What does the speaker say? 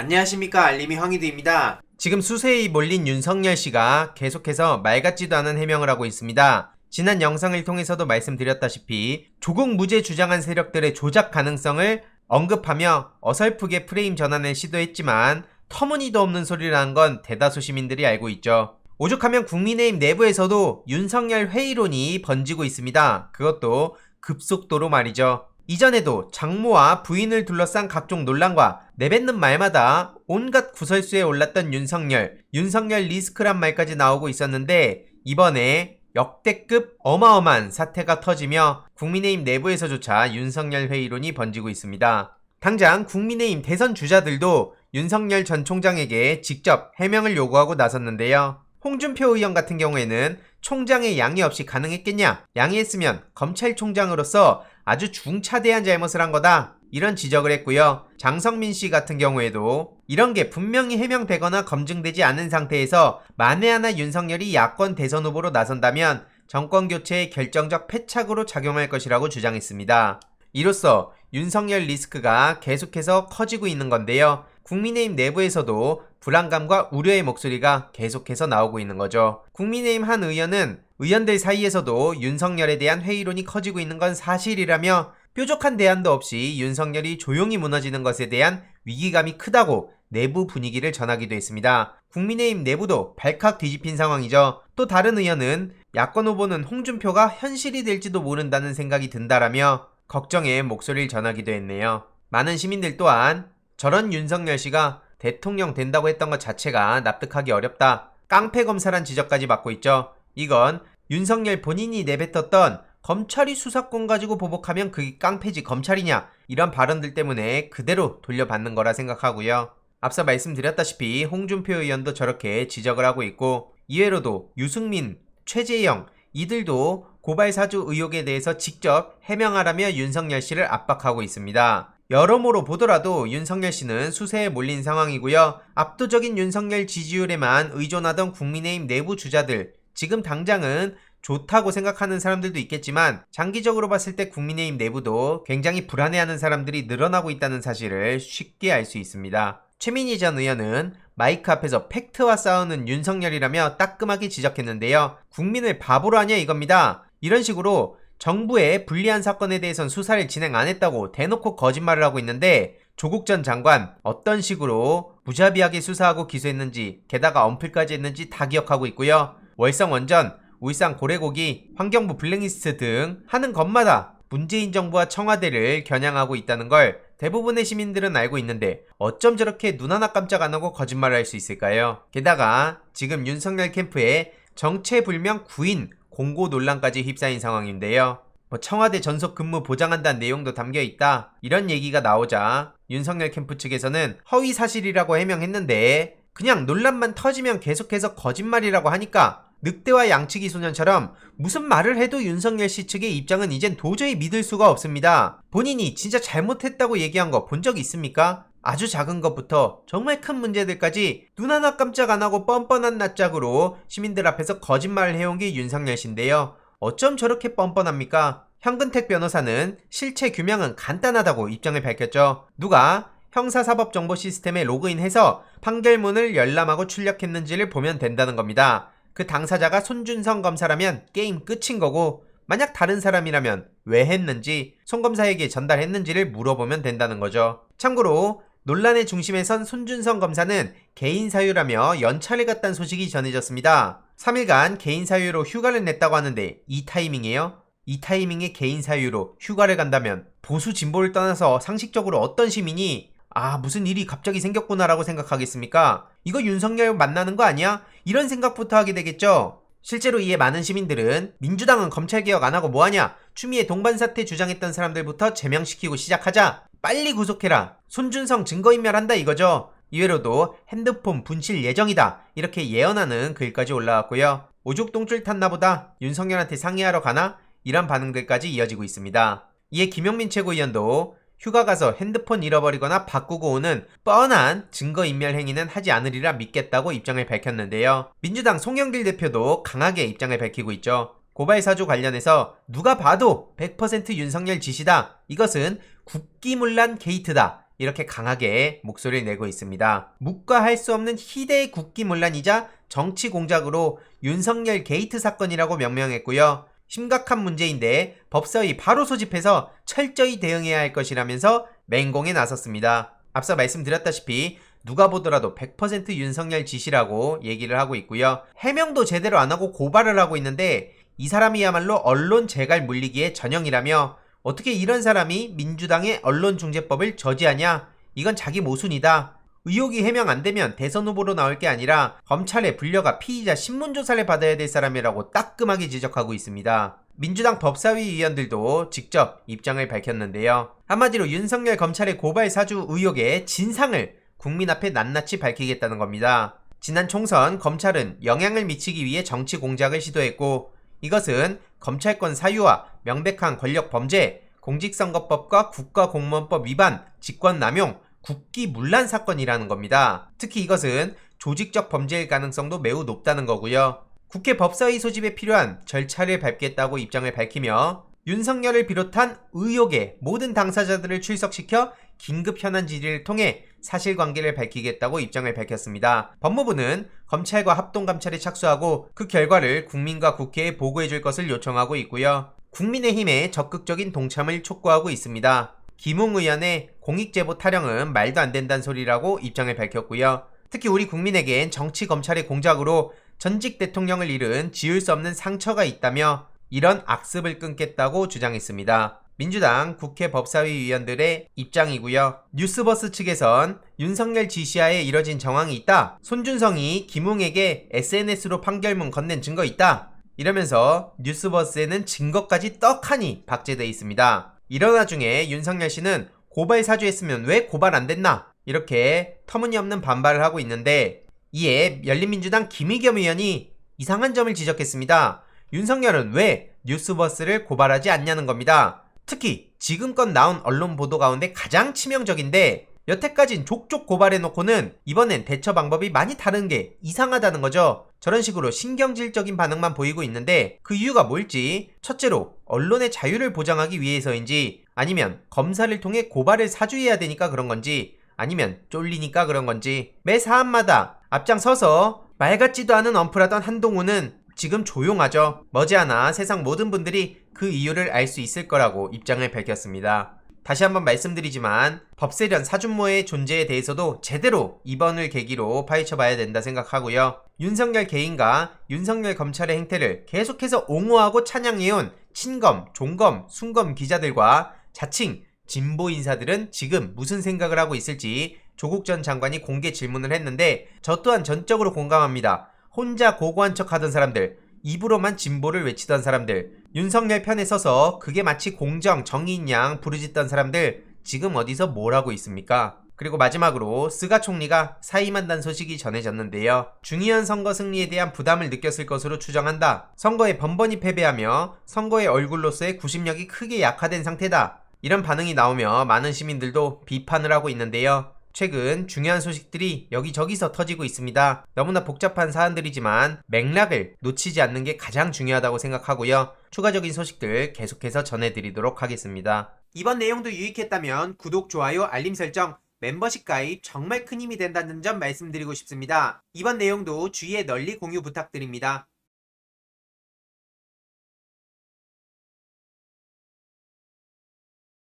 안녕하십니까 알림이 황희두입니다. 지금 수세에 몰린 윤석열 씨가 계속해서 말 같지도 않은 해명을 하고 있습니다. 지난 영상을 통해서도 말씀드렸다시피 조국 무죄 주장한 세력들의 조작 가능성을 언급하며 어설프게 프레임 전환을 시도했지만 터무니도 없는 소리라는 건 대다수 시민들이 알고 있죠. 오죽하면 국민의힘 내부에서도 윤석열 회의론이 번지고 있습니다. 그것도 급속도로 말이죠. 이전에도 장모와 부인을 둘러싼 각종 논란과 내뱉는 말마다 온갖 구설수에 올랐던 윤석열, 윤석열 리스크란 말까지 나오고 있었는데 이번에 역대급 어마어마한 사태가 터지며 국민의힘 내부에서조차 윤석열 회의론이 번지고 있습니다. 당장 국민의힘 대선 주자들도 윤석열 전 총장에게 직접 해명을 요구하고 나섰는데요. 홍준표 의원 같은 경우에는 총장의 양해 없이 가능했겠냐? 양해했으면 검찰총장으로서 아주 중차대한 잘못을 한 거다. 이런 지적을 했고요. 장성민 씨 같은 경우에도 이런 게 분명히 해명되거나 검증되지 않은 상태에서 만에 하나 윤석열이 야권 대선 후보로 나선다면 정권 교체의 결정적 패착으로 작용할 것이라고 주장했습니다. 이로써 윤석열 리스크가 계속해서 커지고 있는 건데요. 국민의힘 내부에서도 불안감과 우려의 목소리가 계속해서 나오고 있는 거죠. 국민의힘 한 의원은 의원들 사이에서도 윤석열에 대한 회의론이 커지고 있는 건 사실이라며 뾰족한 대안도 없이 윤석열이 조용히 무너지는 것에 대한 위기감이 크다고 내부 분위기를 전하기도 했습니다. 국민의힘 내부도 발칵 뒤집힌 상황이죠. 또 다른 의원은 야권 후보는 홍준표가 현실이 될지도 모른다는 생각이 든다라며 걱정의 목소리를 전하기도 했네요. 많은 시민들 또한 저런 윤석열 씨가 대통령 된다고 했던 것 자체가 납득하기 어렵다. 깡패 검사란 지적까지 받고 있죠. 이건 윤석열 본인이 내뱉었던 검찰이 수사권 가지고 보복하면 그게 깡패지 검찰이냐 이런 발언들 때문에 그대로 돌려받는 거라 생각하고요. 앞서 말씀드렸다시피 홍준표 의원도 저렇게 지적을 하고 있고 이외로도 유승민, 최재형 이들도 고발 사주 의혹에 대해서 직접 해명하라며 윤석열 씨를 압박하고 있습니다. 여러모로 보더라도 윤석열 씨는 수세에 몰린 상황이고요. 압도적인 윤석열 지지율에만 의존하던 국민의힘 내부 주자들 지금 당장은 좋다고 생각하는 사람들도 있겠지만 장기적으로 봤을 때 국민의힘 내부도 굉장히 불안해하는 사람들이 늘어나고 있다는 사실을 쉽게 알 수 있습니다. 최민희 전 의원은 마이크 앞에서 팩트와 싸우는 윤석열이라며 따끔하게 지적했는데요. 국민을 바보로 하냐 이겁니다. 이런 식으로 정부의 불리한 사건에 대해선 수사를 진행 안 했다고 대놓고 거짓말을 하고 있는데 조국 전 장관 어떤 식으로 무자비하게 수사하고 기소했는지 게다가 언플까지 했는지 다 기억하고 있고요. 월성 원전, 울산 고래고기, 환경부 블랙리스트 등 하는 것마다 문재인 정부와 청와대를 겨냥하고 있다는 걸 대부분의 시민들은 알고 있는데 어쩜 저렇게 눈 하나 깜짝 안 하고 거짓말을 할 수 있을까요? 게다가 지금 윤석열 캠프에 정체불명 구인 공고 논란까지 휩싸인 상황인데요. 뭐 청와대 전속 근무 보장한다는 내용도 담겨 있다. 이런 얘기가 나오자 윤석열 캠프 측에서는 허위 사실이라고 해명했는데 그냥 논란만 터지면 계속해서 거짓말이라고 하니까 늑대와 양치기 소년처럼 무슨 말을 해도 윤석열 씨 측의 입장은 이젠 도저히 믿을 수가 없습니다. 본인이 진짜 잘못했다고 얘기한 거 본 적 있습니까? 아주 작은 것부터 정말 큰 문제들까지 눈 하나 깜짝 안 하고 뻔뻔한 낯짝으로 시민들 앞에서 거짓말을 해온 게 윤석열 씨인데요. 어쩜 저렇게 뻔뻔합니까? 현근택 변호사는 실체 규명은 간단하다고 입장을 밝혔죠. 누가 형사사법정보 시스템에 로그인해서 판결문을 열람하고 출력했는지를 보면 된다는 겁니다. 그 당사자가 손준성 검사라면 게임 끝인 거고 만약 다른 사람이라면 왜 했는지 손 검사에게 전달했는지를 물어보면 된다는 거죠. 참고로 논란의 중심에 선 손준성 검사는 개인 사유라며 연차를 갔다는 소식이 전해졌습니다. 3일간 개인 사유로 휴가를 냈다고 하는데 이 타이밍이에요? 이 타이밍에 개인 사유로 휴가를 간다면 보수 진보를 떠나서 상식적으로 어떤 시민이 아 무슨 일이 갑자기 생겼구나라고 생각하겠습니까? 이거 윤석열 만나는 거 아니야? 이런 생각부터 하게 되겠죠. 실제로 이에 많은 시민들은 민주당은 검찰개혁 안 하고 뭐하냐? 추미애 동반사태 주장했던 사람들부터 제명시키고 시작하자. 빨리 구속해라. 손준성 증거인멸한다 이거죠. 이외로도 핸드폰 분실 예정이다. 이렇게 예언하는 글까지 올라왔고요. 오죽 똥줄 탔나 보다. 윤석열한테 상의하러 가나? 이런 반응들까지 이어지고 있습니다. 이에 김용민 최고위원도 휴가 가서 핸드폰 잃어버리거나 바꾸고 오는 뻔한 증거인멸 행위는 하지 않으리라 믿겠다고 입장을 밝혔는데요. 민주당 송영길 대표도 강하게 입장을 밝히고 있죠. 고발 사주 관련해서 누가 봐도 100% 윤석열 지시다. 이것은 국기문란 게이트다. 이렇게 강하게 목소리를 내고 있습니다. 묵과할 수 없는 희대의 국기문란이자 정치 공작으로 윤석열 게이트 사건이라고 명명했고요. 심각한 문제인데 법사위 바로 소집해서 철저히 대응해야 할 것이라면서 맹공에 나섰습니다. 앞서 말씀드렸다시피 누가 보더라도 100% 윤석열 지시라고 얘기를 하고 있고요. 해명도 제대로 안 하고 고발을 하고 있는데 이 사람이야말로 언론 재갈 물리기의 전형이라며 어떻게 이런 사람이 민주당의 언론중재법을 저지하냐? 이건 자기 모순이다. 의혹이 해명 안 되면 대선 후보로 나올 게 아니라 검찰에 불려가 피의자 신문조사를 받아야 될 사람이라고 따끔하게 지적하고 있습니다. 민주당 법사위 위원들도 직접 입장을 밝혔는데요. 한마디로 윤석열 검찰의 고발 사주 의혹의 진상을 국민 앞에 낱낱이 밝히겠다는 겁니다. 지난 총선 검찰은 영향을 미치기 위해 정치 공작을 시도했고 이것은 검찰권 사유와 명백한 권력 범죄, 공직선거법과 국가공무원법 위반, 직권남용, 국기문란 사건이라는 겁니다. 특히 이것은 조직적 범죄일 가능성도 매우 높다는 거고요. 국회 법사위 소집에 필요한 절차를 밟겠다고 입장을 밝히며 윤석열을 비롯한 의혹의 모든 당사자들을 출석시켜 긴급 현안 질의를 통해 사실관계를 밝히겠다고 입장을 밝혔습니다. 법무부는 검찰과 합동감찰에 착수하고 그 결과를 국민과 국회에 보고해 줄 것을 요청하고 있고요. 국민의힘에 적극적인 동참을 촉구하고 있습니다. 김웅 의원의 공익제보 타령은 말도 안 된다는 소리라고 입장을 밝혔고요. 특히 우리 국민에겐 정치 검찰의 공작으로 전직 대통령을 잃은 지울 수 없는 상처가 있다며 이런 악습을 끊겠다고 주장했습니다. 민주당 국회 법사위 위원들의 입장이고요. 뉴스버스 측에선 윤석열 지시하에 이뤄진 정황이 있다. 손준성이 김웅에게 SNS로 판결문 건넨 증거 있다. 이러면서 뉴스버스에는 증거까지 떡하니 박제돼 있습니다. 이런 와중에 윤석열 씨는 고발 사주했으면 왜 고발 안 됐나? 이렇게 터무니없는 반발을 하고 있는데 이에 열린민주당 김의겸 의원이 이상한 점을 지적했습니다. 윤석열은 왜 뉴스버스를 고발하지 않냐는 겁니다. 특히 지금껏 나온 언론 보도 가운데 가장 치명적인데 여태까진 족족 고발해놓고는 이번엔 대처 방법이 많이 다른 게 이상하다는 거죠. 저런 식으로 신경질적인 반응만 보이고 있는데 그 이유가 뭘지 첫째로 언론의 자유를 보장하기 위해서인지 아니면 검사를 통해 고발을 사주해야 되니까 그런 건지 아니면 쫄리니까 그런 건지 매 사안마다 앞장서서 말 같지도 않은 언플하던 한동훈은 지금 조용하죠. 머지않아 세상 모든 분들이 그 이유를 알 수 있을 거라고 입장을 밝혔습니다. 다시 한번 말씀드리지만 법세련 사준모의 존재에 대해서도 제대로 이번을 계기로 파헤쳐 봐야 된다 생각하고요. 윤석열 개인과 윤석열 검찰의 행태를 계속해서 옹호하고 찬양해온 친검, 종검, 순검 기자들과 자칭 진보 인사들은 지금 무슨 생각을 하고 있을지 조국 전 장관이 공개 질문을 했는데 저 또한 전적으로 공감합니다. 혼자 고고한 척 하던 사람들, 입으로만 진보를 외치던 사람들, 윤석열 편에 서서 그게 마치 공정, 정의인 양 부르짖던 사람들, 지금 어디서 뭘 하고 있습니까? 그리고 마지막으로 스가 총리가 사임한다는 소식이 전해졌는데요. 중의원 선거 승리에 대한 부담을 느꼈을 것으로 추정한다. 선거에 번번이 패배하며 선거의 얼굴로서의 구심력이 크게 약화된 상태다. 이런 반응이 나오며 많은 시민들도 비판을 하고 있는데요. 최근 중요한 소식들이 여기저기서 터지고 있습니다. 너무나 복잡한 사안들이지만 맥락을 놓치지 않는 게 가장 중요하다고 생각하고요. 추가적인 소식들 계속해서 전해드리도록 하겠습니다. 이번 내용도 유익했다면 구독, 좋아요, 알림 설정, 멤버십 가입 정말 큰 힘이 된다는 점 말씀드리고 싶습니다. 이번 내용도 주위에 널리 공유 부탁드립니다.